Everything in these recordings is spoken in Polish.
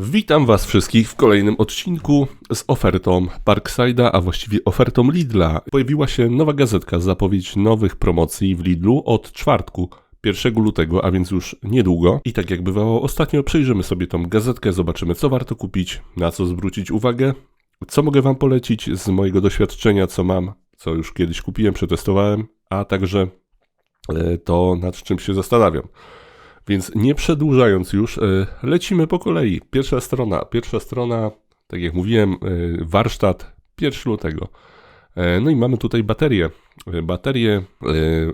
Witam Was wszystkich w kolejnym odcinku z ofertą Parkside'a, a właściwie ofertą Lidla. Pojawiła się nowa gazetka, zapowiedź nowych promocji w Lidlu od czwartku. 1 lutego, a więc już niedługo. I tak jak bywało ostatnio, przejrzymy sobie tą gazetkę, zobaczymy co warto kupić, na co zwrócić uwagę, co mogę Wam polecić z mojego doświadczenia, co mam, co już kiedyś kupiłem, przetestowałem, a także e, to nad czym się zastanawiam. Więc nie przedłużając już, e, lecimy po kolei. Pierwsza strona, pierwsza strona, tak jak mówiłem, e, warsztat 1 lutego. E, No i mamy tutaj baterie. Baterie,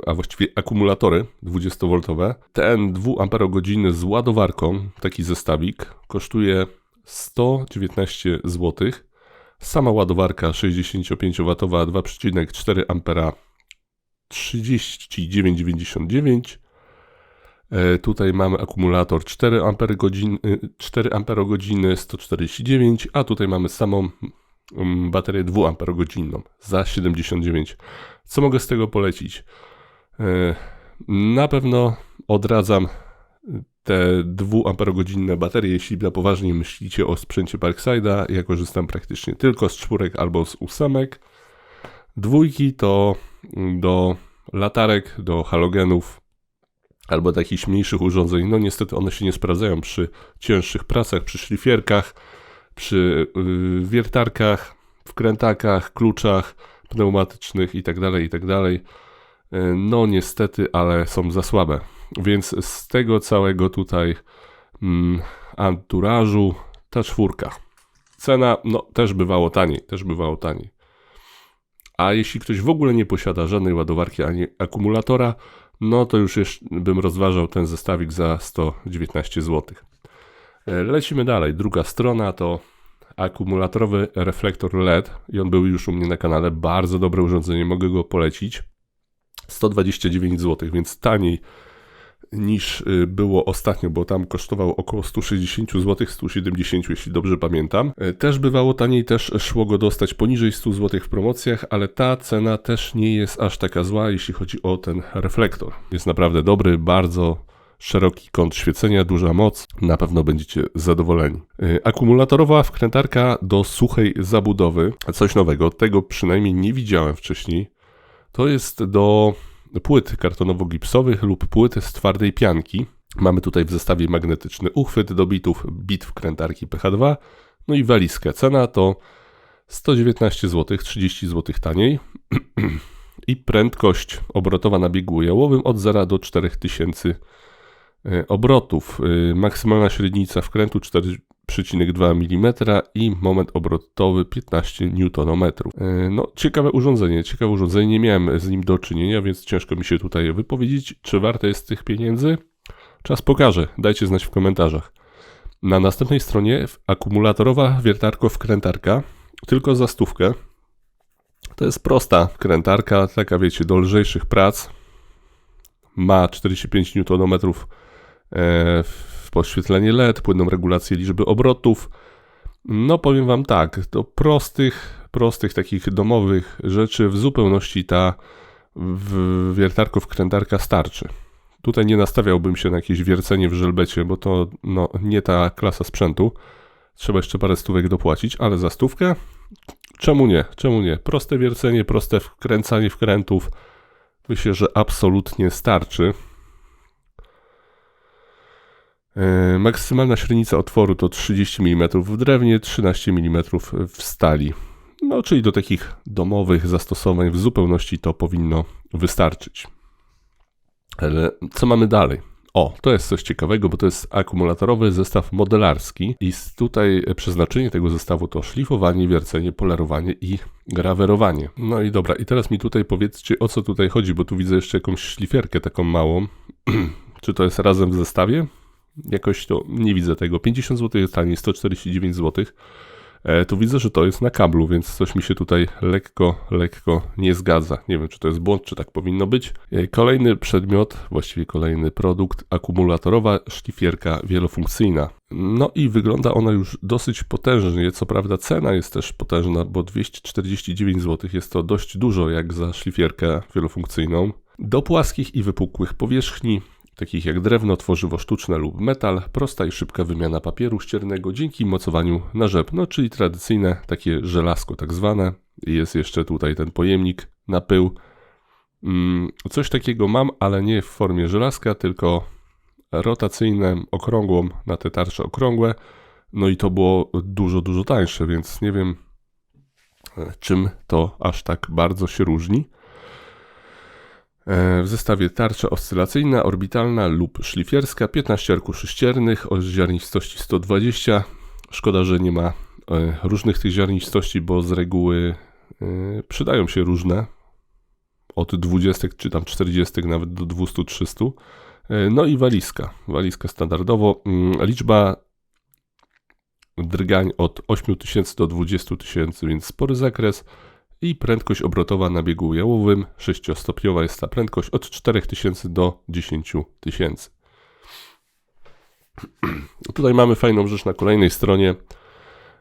a właściwie akumulatory 20V. Ten 2 Ah z ładowarką, taki zestawik, kosztuje 119 zł. Sama ładowarka 65W 2,4 A 39,99 E, Tutaj mamy akumulator 4 Ah 4 Ah 149, a tutaj mamy samą mm, baterię 2 Ah za 79. Co mogę z tego polecić? E, Na pewno odradzam te 2 Ah baterie, jeśli na poważnie myślicie o sprzęcie Parkside'a. Ja korzystam praktycznie tylko z czwórek albo z ósemek. Dwójki to do latarek, do halogenów, albo jakichś mniejszych urządzeń. No niestety one się nie sprawdzają przy cięższych pracach, przy szlifierkach, przy yy, wiertarkach, wkrętakach, kluczach pneumatycznych itd., itd. Yy, No niestety, ale są za słabe. Więc z tego całego tutaj mm, anturażu ta czwórka. Cena, no też bywało taniej, też bywało taniej. A jeśli ktoś w ogóle nie posiada żadnej ładowarki ani akumulatora, no to już bym rozważał ten zestawik za 119 zł. E, Lecimy dalej. Druga strona to akumulatorowy reflektor LED i on był już u mnie na kanale. Bardzo dobre urządzenie, mogę go polecić. 129 zł, więc taniej niż y, było ostatnio, bo tam kosztował około 160 zł, 170 jeśli dobrze pamiętam. E, Też bywało taniej, też szło go dostać poniżej 100 zł w promocjach, ale ta cena też nie jest aż taka zła, jeśli chodzi o ten reflektor. Jest naprawdę dobry, bardzo szeroki kąt świecenia, duża moc, na pewno będziecie zadowoleni. E, Akumulatorowa wkrętarka do suchej zabudowy, coś nowego, tego przynajmniej nie widziałem wcześniej. To jest do płyt kartonowo-gipsowych lub płyt z twardej pianki. Mamy tutaj w zestawie magnetyczny uchwyt do bitów, bit wkrętarki PH2, no i walizkę. Cena to 119 zł, 30 zł taniej. I prędkość obrotowa na biegu jałowym od 0 do 4000 e, obrotów. E, Maksymalna średnica wkrętu 4,2 mm i moment obrotowy 15 Nm. E, No, ciekawe urządzenie, ciekawe urządzenie. Nie miałem z nim do czynienia, więc ciężko mi się tutaj wypowiedzieć, czy warte jest tych pieniędzy. Czas pokaże, dajcie znać w komentarzach. Na następnej stronie akumulatorowa wiertarko-wkrętarka, tylko za stówkę. To jest prosta wkrętarka, taka wiecie, do lżejszych prac. Ma 45 Nm podświetlenie LED, płynną regulację liczby obrotów. No powiem Wam tak, do prostych, prostych takich domowych rzeczy w zupełności ta w- wiertarko-wkrętarka starczy. Tutaj nie nastawiałbym się na jakieś wiercenie w żelbecie, bo to no, nie ta klasa sprzętu. Trzeba jeszcze parę stówek dopłacić, ale za stówkę? Czemu nie? Czemu nie? Proste wiercenie, proste wkręcanie wkrętów. Myślę, że absolutnie starczy. E, Maksymalna średnica otworu to 30 mm w drewnie, 13 mm w stali. No, czyli do takich domowych zastosowań w zupełności to powinno wystarczyć. Ale co mamy dalej? O, to jest coś ciekawego, bo to jest akumulatorowy zestaw modelarski i tutaj przeznaczenie tego zestawu to szlifowanie, wiercenie, polerowanie i grawerowanie. No i dobra, i teraz mi tutaj powiedzcie o co tutaj chodzi, bo tu widzę jeszcze jakąś szlifierkę taką małą. Czy to jest razem w zestawie? Jakoś to nie widzę tego. 50 zł jest taniej, 149 zł. Tu widzę, że to jest na kablu, więc coś mi się tutaj lekko, lekko nie zgadza. Nie wiem, czy to jest błąd, czy tak powinno być. E, Kolejny przedmiot, właściwie kolejny produkt, akumulatorowa szlifierka wielofunkcyjna. No i wygląda ona już dosyć potężnie. Co prawda cena jest też potężna, bo 249 zł jest to dość dużo jak za szlifierkę wielofunkcyjną. Do płaskich i wypukłych powierzchni takich jak drewno, tworzywo sztuczne lub metal, prosta i szybka wymiana papieru ściernego dzięki mocowaniu na rzep, no czyli tradycyjne takie żelazko tak zwane. Jest jeszcze tutaj ten pojemnik na pył. Mm, coś takiego mam, ale nie w formie żelazka, tylko rotacyjne, okrągłą, na te tarcze okrągłe. No i to było dużo, dużo tańsze, więc nie wiem e, czym to aż tak bardzo się różni. E, w zestawie tarcza oscylacyjna, orbitalna lub szlifierska, 15 arkuszy ściernych o ziarnistości 120. Szkoda, że nie ma e, różnych tych ziarnistości, bo z reguły przydają się różne. Od 20 czy tam 40 nawet do 200-300. No i walizka. Walizka standardowo. Mm, liczba drgań od 8000 do 20 tysięcy, więc spory zakres i prędkość obrotowa na biegu jałowym 6-stopniowa jest ta prędkość od 4000 do 10 tysięcy. Tutaj mamy fajną rzecz na kolejnej stronie,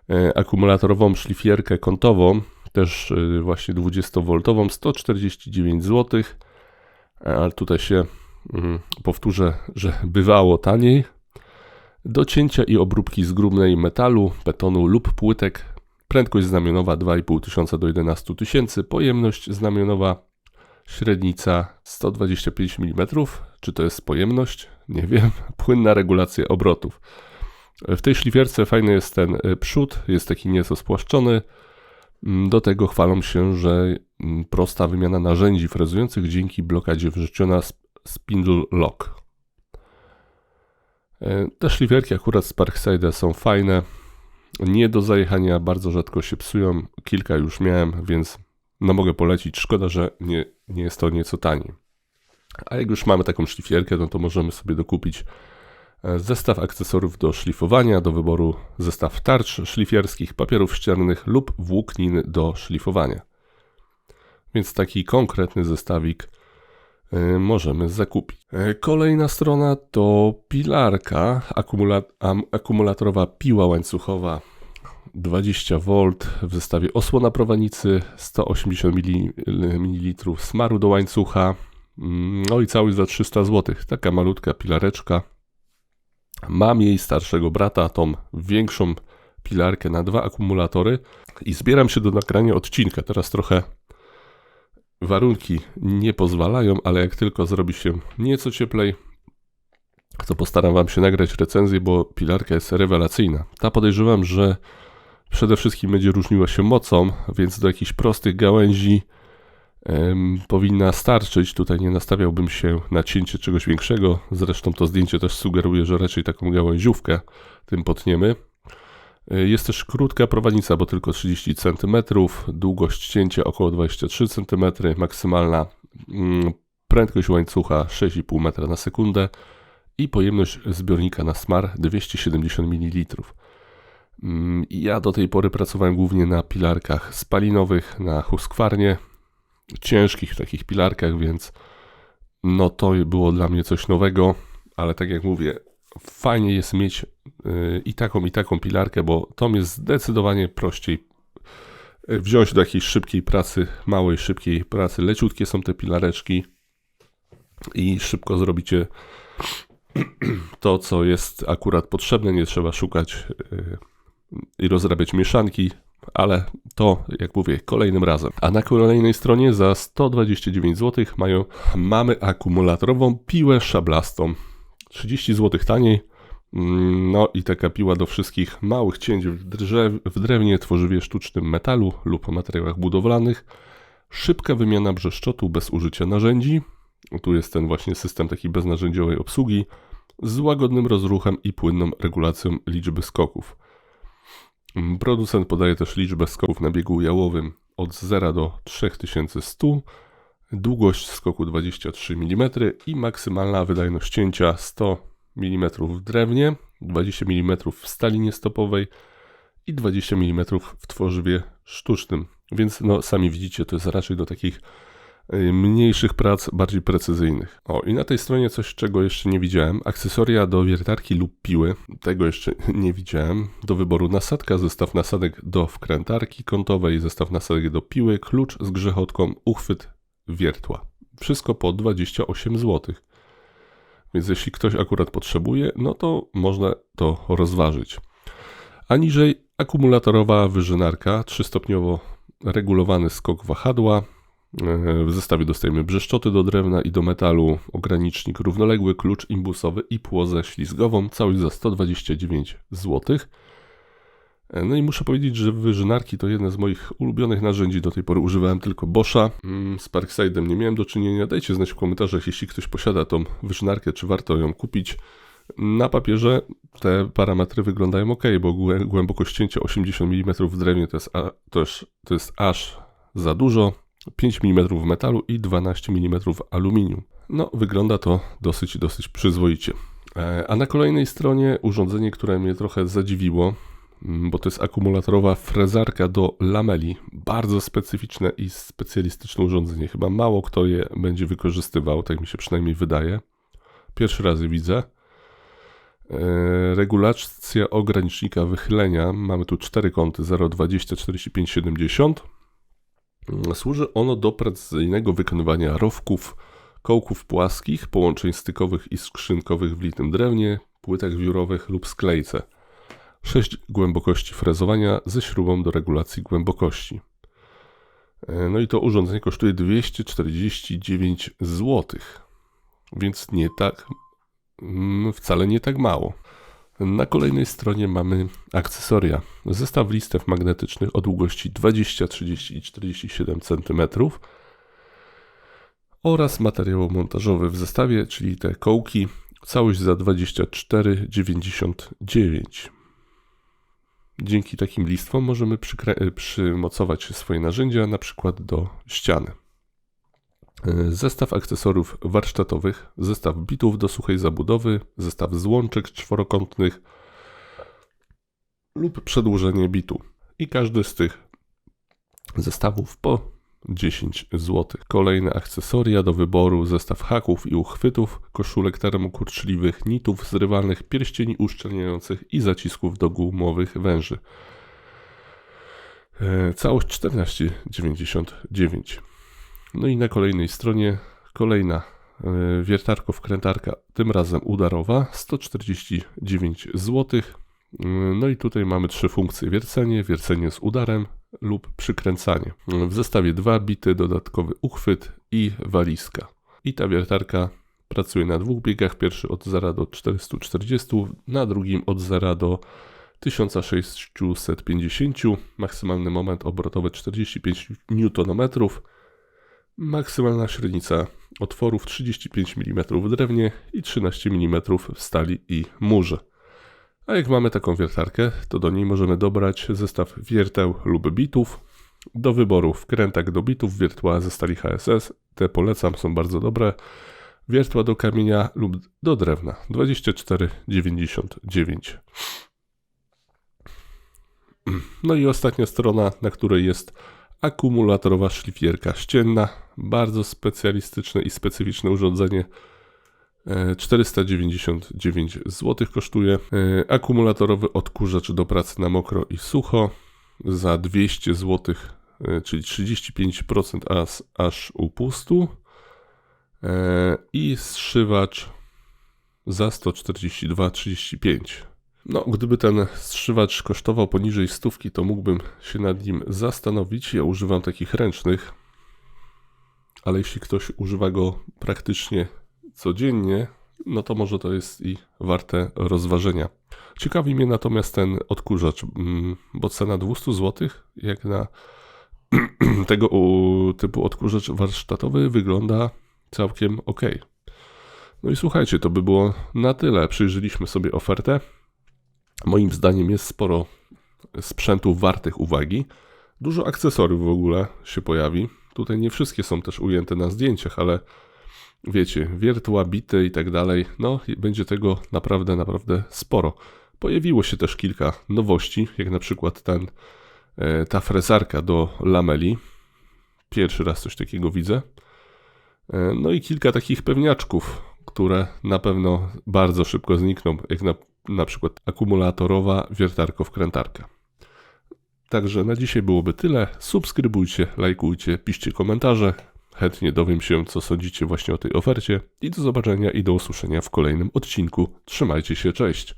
e, akumulatorową szlifierkę kątową, też e, właśnie 20V, 149 zł, ale tutaj się mm, powtórzę, że bywało taniej, do cięcia i obróbki z grubnej metalu, betonu lub płytek. Prędkość znamionowa 2500 do 11 tysięcy, pojemność znamionowa średnica 125 mm. Czy to jest pojemność? Nie wiem. Płynna regulacja obrotów. W tej szlifierce fajny jest ten y, przód, jest taki nieco spłaszczony. Mm, do tego chwalą się, że mm, prosta wymiana narzędzi frezujących dzięki blokadzie wrzuciona spindle lock. E, te szlifierki akurat z Parkside są fajne. Nie do zajechania, bardzo rzadko się psują. Kilka już miałem, więc no mogę polecić. Szkoda, że nie, nie jest to nieco taniej. A jak już mamy taką szlifierkę, no to możemy sobie dokupić e, zestaw akcesorów do szlifowania, do wyboru zestaw tarcz szlifierskich, papierów ściernych lub włóknin do szlifowania. Więc taki konkretny zestawik możemy zakupić. E, kolejna strona to pilarka akumulatorowa piła łańcuchowa 20V w zestawie osłona prowanicy, 180 ml smaru do łańcucha, mm, no i cały za 300 zł. Taka malutka pilareczka. Mam jej starszego brata, tą większą pilarkę na dwa akumulatory i zbieram się do nagrania odcinka. Teraz trochę warunki nie pozwalają, ale jak tylko zrobi się nieco cieplej, to postaram Wam się nagrać recenzję, bo pilarka jest rewelacyjna. Ta podejrzewam, że przede wszystkim będzie różniła się mocą, więc do jakichś prostych gałęzi em, powinna starczyć. Tutaj nie nastawiałbym się na cięcie czegoś większego. Zresztą to zdjęcie też sugeruje, że raczej taką gałęziówkę tym potniemy. E, jest też krótka prowadnica, bo tylko 30 cm, długość cięcia około 23 cm, maksymalna mm, prędkość łańcucha 6,5 m na sekundę i pojemność zbiornika na smar 270 ml. Mm, ja do tej pory pracowałem głównie na pilarkach spalinowych, na huskwarnie, ciężkich takich pilarkach, więc no to było dla mnie coś nowego, ale tak jak mówię, fajnie jest mieć y, i taką, i taką pilarkę, bo to jest zdecydowanie prościej y, wziąć do jakiejś szybkiej pracy, małej, szybkiej pracy. Leciutkie są te pilareczki i szybko zrobicie to, co jest akurat potrzebne. Nie trzeba szukać y, i rozrabiać mieszanki, ale to, jak mówię, kolejnym razem. A na kolejnej stronie za 129 zł mają, mamy akumulatorową piłę szablastą. 30 zł taniej. Mm, no i taka piła do wszystkich małych cięć w, drzew, w drewnie, tworzywie sztucznym, metalu lub materiałach budowlanych. Szybka wymiana brzeszczotu bez użycia narzędzi. Tu jest ten właśnie system takiej beznarzędziowej obsługi z łagodnym rozruchem i płynną regulacją liczby skoków. Mm, producent podaje też liczbę skoków na biegu jałowym od 0 do 3100 długość skoku 23 mm i maksymalna wydajność cięcia 100 mm w drewnie, 20 mm w stali niestopowej i 20 mm w tworzywie sztucznym. Więc no, sami widzicie, to jest raczej do takich y, mniejszych prac, bardziej precyzyjnych. O, i na tej stronie coś, czego jeszcze nie widziałem. Akcesoria do wiertarki lub piły. Tego jeszcze nie widziałem. Do wyboru nasadka, zestaw nasadek do wkrętarki kątowej, zestaw nasadek do piły, klucz z grzechotką, uchwyt wiertła. Wszystko po 28 zł. Więc jeśli ktoś akurat potrzebuje, no to można to rozważyć. A niżej akumulatorowa wyżynarka, trzystopniowo regulowany skok wahadła. E, W zestawie dostajemy brzeszczoty do drewna i do metalu, ogranicznik równoległy, klucz imbusowy i płozę ślizgową, całość za 129 zł. No i muszę powiedzieć, że wyżynarki to jedne z moich ulubionych narzędzi. Do tej pory używałem tylko Boscha. Mm, Z Parkside'em nie miałem do czynienia. Dajcie znać w komentarzach, jeśli ktoś posiada tą wyżynarkę, czy warto ją kupić. Na papierze te parametry wyglądają ok, bo głę- głębokość cięcia 80 mm w drewnie to jest, a, to, jest, to jest aż za dużo. 5 mm w metalu i 12 mm w aluminium. No, wygląda to dosyć, dosyć przyzwoicie. E, A na kolejnej stronie urządzenie, które mnie trochę zadziwiło, bo to jest akumulatorowa frezarka do lameli. Bardzo specyficzne i specjalistyczne urządzenie. Chyba mało kto je będzie wykorzystywał, tak mi się przynajmniej wydaje. Pierwszy raz je widzę. E, Regulacja ogranicznika wychylenia. Mamy tu cztery kąty 0, 20, 45, 70. Mm, Służy ono do precyzyjnego wykonywania rowków, kołków płaskich, połączeń stykowych i skrzynkowych w litym drewnie, płytach wiórowych lub sklejce. 6 głębokości frezowania ze śrubą do regulacji głębokości. E, No i to urządzenie kosztuje 249 zł, więc nie tak, mm, wcale nie tak mało. Na kolejnej stronie mamy akcesoria. Zestaw listew magnetycznych o długości 20, 30 i 47 cm oraz materiał montażowy w zestawie, czyli te kołki. Całość za 24,99. Dzięki takim listwom możemy przykrę- przymocować swoje narzędzia, na przykład do ściany. E, Zestaw akcesoriów warsztatowych, zestaw bitów do suchej zabudowy, zestaw złączek czworokątnych lub przedłużenie bitu. I każdy z tych zestawów po 10 zł. Kolejne akcesoria do wyboru, zestaw haków i uchwytów, koszulek termokurczliwych, nitów zrywalnych, pierścieni uszczelniających i zacisków do gumowych węży. E, Całość 14,99. No i na kolejnej stronie kolejna e, wiertarko-wkrętarka, tym razem udarowa, 149 zł. No i tutaj mamy trzy funkcje: wiercenie, wiercenie z udarem lub przykręcanie. W zestawie dwa bity, dodatkowy uchwyt i walizka. I ta wiertarka pracuje na dwóch biegach. Pierwszy od 0 do 440, na drugim od 0 do 1650. Maksymalny moment obrotowy 45 Nm. Maksymalna średnica otworów 35 mm w drewnie i 13 mm w stali i murze. A jak mamy taką wiertarkę, to do niej możemy dobrać zestaw wierteł lub bitów. Do wyboru wkrętak do bitów, wiertła ze stali HSS. Te polecam, są bardzo dobre. Wiertła do kamienia lub do drewna. 24,99. No i ostatnia strona, na której jest akumulatorowa szlifierka ścienna. Bardzo specjalistyczne i specyficzne urządzenie. E, 499 zł kosztuje. E, Akumulatorowy odkurzacz do pracy na mokro i sucho za 200 zł, e, czyli 35% aż, aż upustu. E, I zszywacz za 142,35. No, gdyby ten zszywacz kosztował poniżej stówki, to mógłbym się nad nim zastanowić. Ja używam takich ręcznych, ale jeśli ktoś używa go praktycznie codziennie, no to może to jest i warte rozważenia. Ciekawi mnie natomiast ten odkurzacz, mm, bo cena 200 zł, jak na tego typu odkurzacz warsztatowy, wygląda całkiem ok. No i słuchajcie, to by było na tyle. Przyjrzeliśmy sobie ofertę. Moim zdaniem jest sporo sprzętów wartych uwagi. Dużo akcesoriów w ogóle się pojawi. Tutaj nie wszystkie są też ujęte na zdjęciach, ale wiecie, wiertła, bity i tak dalej. No, będzie tego naprawdę, naprawdę sporo. Pojawiło się też kilka nowości, jak na przykład ten, e, ta frezarka do lameli. Pierwszy raz coś takiego widzę. E, No i kilka takich pewniaczków, które na pewno bardzo szybko znikną, jak na, na przykład akumulatorowa wiertarko-wkrętarka. Także na dzisiaj byłoby tyle. Subskrybujcie, lajkujcie, piszcie komentarze. Chętnie dowiem się, co sądzicie właśnie o tej ofercie. I do zobaczenia i do usłyszenia w kolejnym odcinku. Trzymajcie się, cześć.